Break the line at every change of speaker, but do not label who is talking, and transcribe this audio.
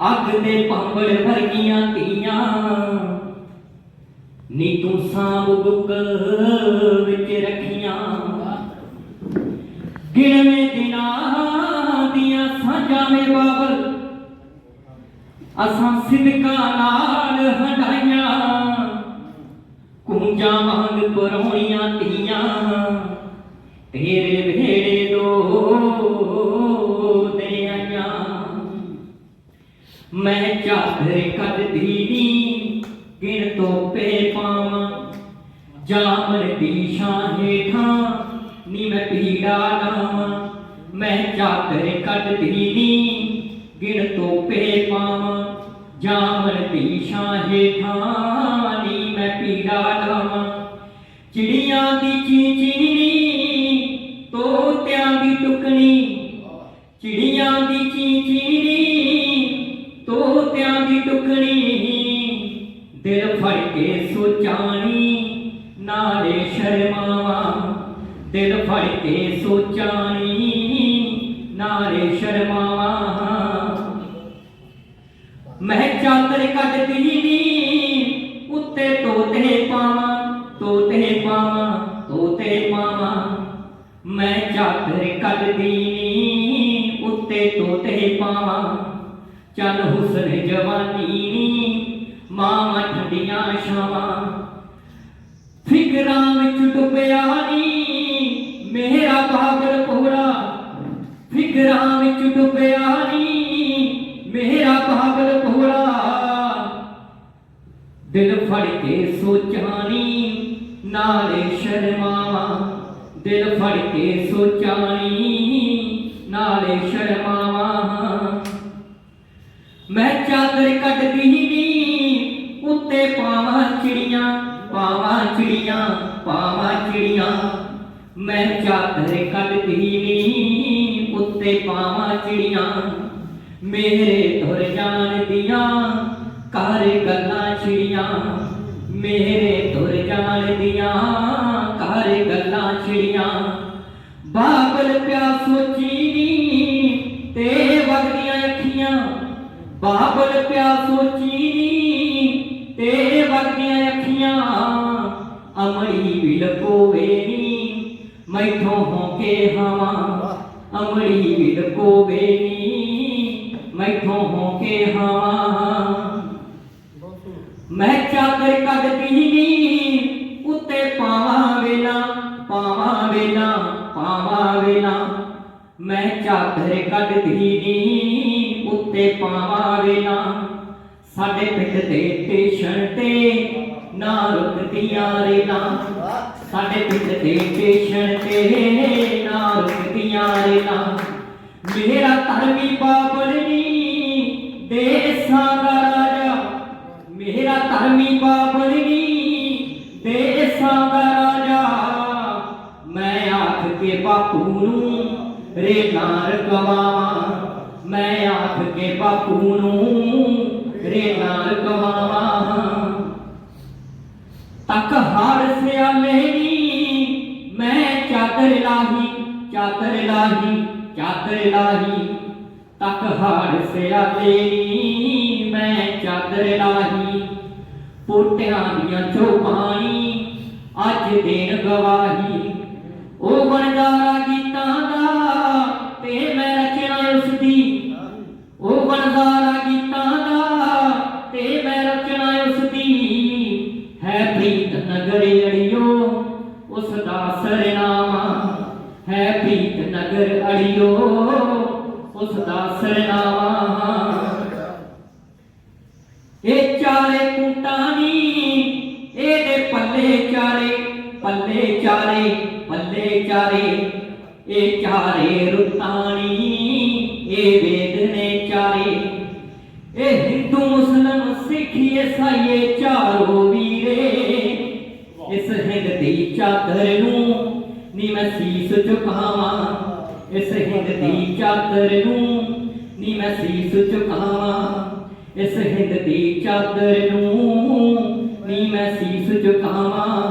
ਅੱਗ ਦੇ ਪੰਬੜ ਵਰਗੀਆਂ ਧੀਆਂ ਨੀ ਤੂੰ ਸਾਂਭ ਬੁੱਕ ਵਿੱਚ ਰੱਖੀਆਂ। ਗਿਣਵੇਂ ਦਿਨਾਂ ਦੀਆਂ ਸਾਂਝਾਂ ਮੇ ਬਾਬਰ। ਅਸਾਂ ਸਿਦਕਾ ਨਾਲ ਹੰਡਾਈਆਂ ਕੁੰਜਾਂ ਵਾਂਗ ਪਰੋਣੀਆਂ ਧੀਆਂ ਤੇਰੇ ਵੇੜੇ ਦੋ ਮੈਂ ਚਾਦਰ ਕੱਢਦੀ ਨੀ, ਗਿਣ ਤੋਪੇ ਪਾਵਾਂ। ਜਾਮਨ ਦੀ ਛਾਂ ਹੇਠਾਂ ਨੀ ਮੈਂ ਪੀੜਾ ਲਾਵਾਂ। ਮੈਂ ਚਾਦਰ ਕੱਢਦੀ ਨੀ, ਗਿਣ ਤੋਪੇ ਪਾਵਾਂ। ਜਾਮਨ ਦੀ ਛਾਂ ਹੇਠਾਂ ਨੀ ਮੈਂ ਪੀੜਾ ਲਾਵਾਂ। ਚਿੜੀਆਂ ਦੀ ਚੀਚੀਨੀ ਦਿਲ ਫੜ ਕੇ ਸੋਚਾਣੀ, ਨਾਲੇ ਸ਼ਰਮਾਵਾਂ। ਦਿਲ ਫੜ ਕੇ ਸੋਚਾਣੀ, ਨਾਲੇ ਸ਼ਰਮਾਵਾਂ। ਮੈਂ ਚਾਦਰ ਕੱਢਦੀ ਨੀ, ਉੱਤੇ ਤੋਤੇ ਪਾਵਾਂ ਤੋਤੇ ਪਾਵਾਂ ਤੋਤੇ ਪਾਵਾਂ। ਮੈਂ ਚਾਦਰ ਕੱਢਦੀ ਨੀ, ਉੱਤੇ ਤੋਤੇ ਪਾਵਾਂ। ਚੱਲ ਹੁਸਨ ਜਵਾਨੀ ਨੀ ਮਾਵਾਂ ਠੰਡੀਆਂ ਛਾਵਾਂ। ਫਿਕਰਾਂ ਵਿੱਚ ਡੁੱਬਿਆ ਨੀ, ਮੇਰਾ ਪਾਗਲ ਪੂਰਾ ਫਿਕਰਾਂ ਵਿੱਚ ਡੁੱਬਿਆ ਨੀ, ਮੇਰਾ ਪਾਗਲ ਭੋਲਾ ਦਿਲ ਫੜ ਕੇ ਸੋਚਾਣੀ ਨਾਲੇ ਸ਼ਰਮਾਵਾਂ ਦਿਲ ਫੜ ਕੇ ਸੋਚਾਣੀ ਨਾਲੇ ਸ਼ਰਮਾਵਾਂ ਮੈਂ ਚਾਦਰ ਕੱਢਦੀ ਨੀ ਪਾਵਾਂ ਚਿੜੀਆਂ ਪਾਵਾਂ ਚਿੜੀਆਂ ਮੈਂ ਚਾਦਰ ਕੱਢਦੀ ਨੀ ਉੱਤੇ ਪਾਵਾਂ ਚਿੜੀਆਂ ਮੇਰੇ ਧੁਰ ਜਾਣ ਦੀਆਂ ਕਰ ਗੱਲਾਂ ਛਿੜੀਆਂ ਮੇਰੇ ਧੁਰ ਜਾਣ ਦੀਆਂ ਕਰ ਗੱਲਾਂ ਛਿੜੀਆਂ ਬਾਬਲ ਪਿਆ ਸੋਚੀ ਨੀ ਤੇ ਵਗਦੀਆਂ ਅੱਖੀਆਂ ਬਾਬਲ ਪਿਆ ਸੋਚੀ ਨੀ ਤੇ ਵਗਦੀਆਂ ਅੱਖੀਆਂ ਅਮੜੀ ਵੀ ਲਕੋਵੇ ਨੀ, ਮੈਥੋਂ ਹੋ ਕੇ ਹਵਾ। ਅਮੜੀ ਵੀ ਲਕੋਵੇ ਨੀ, ਮੈਥੋਂ ਹੋ ਕੇ ਹਵਾ। ਮੈਂ ਚਾਦਰ ਕੱਢਦੀ ਨੀ, ਉੱਤੇ ਪਾਵਾਂ ਵੇਲਾ ਪਾਵਾਂ ਵੇਲਾ ਪਾਵਾਂ ਵੇਲਾ। ਮੈਂ ਚਾਦਰ ਕੱਢਦੀ ਨੀ, ਉੱਤੇ ਪਾਵਾਂ ਵੇਲਾ। ਸਾਡੇ ਪਿੰਡ ਦੇ ਸਟੇਸ਼ਨ ਤੇ ਨਾ ਰੁਕਦੀਆਂ ਰੇਲਾਂ ਸਾਡੇ ਪਿੰਡ ਦੇ ਸਟੇਸ਼ਨ ਤੇ ਨਾ ਰੁਕਦੀਆਂ ਰੇਲਾਂ ਮੇਰਾ ਧਰਮੀ ਬਾਬਲ ਨੀ, ਦੇਸਾਂ ਦਾ ਰਾਜਾ। ਮੇਰਾ ਧਰਮੀ ਬਾਬਲ ਨੀ, ਦੇਸਾਂ ਦਾ ਰਾਜਾ। ਮੈਂ ਆਖ ਕੇ ਬਾਪੂ ਨੂੰ ਰੇਲਾਂ ਰਕਵਾਵਾਂ ਮੈਂ ਆਖ ਕੇ ਬਾਪੂ ਨੂੰ ਰੇਲਾਂ ਰਕਵਾਵਾਂ ਚਾਦਰ ਲਾਹੀ ਚਾਦਰ ਲਾਹੀ, ਤੱਕ ਹਾਰ ਸਿਆਲੇ ਨੀ ਮੈਂ ਚਾਦਰ ਲਾਹੀ। ਪੋਟਿਆਂ ਦੀਆਂ ਚੋਪਾਣੀ ਅੱਜ ਦੇਣ ਗਵਾਹੀ। ਉਹ ਬਣਦਾਰਾ ਗੀਤਾਂ ਦਾ ਤੇ ਹੈ ਪ੍ਰੀਤ ਨਗਰ ਅੜਿਓ ਉਸ ਦਾ ਸਰਨਾਮਾ ਇਹ ਚਾਰੇ ਕੁੰਟਾਨੀ ਇਹਦੇ ਪੱਲੇ ਚਾਰੇ ਪੱਲੇ ਚਾਰੇ ਪੱਲੇ ਚਾਰੇ ਇਹ ਚਾਰੇ ਰੁੱਤਾਨੀ ਇਹ ਵੇਦ ਨੇ ਚਾਰੇ ਇਹ ਹਿੰਦੂ ਮੁਸਲਮ ਸਿੱਖ ਈਸਾਈ ਚਾਰੋ ਵੀਰੇ ਇਸ ਹਿੰਦ ਦੀ ਚਾਦਰ ਨੂੰ ਨੀ ਮੈਂ ਸੀਸ ਝੁਕਾਵਾਂ, ਇਸ ਹਿੰਦ ਦੀ ਚਾਦਰ ਨੂੰ ਨੀ ਮੈਂ ਸੀਸ ਝੁਕਾਵਾਂ, ਇਸ ਹਿੰਦ ਦੀ ਚਾਦਰ ਨੂੰ ਨੀ ਮੈਂ ਸੀਸ ਝੁਕਾਵਾਂ।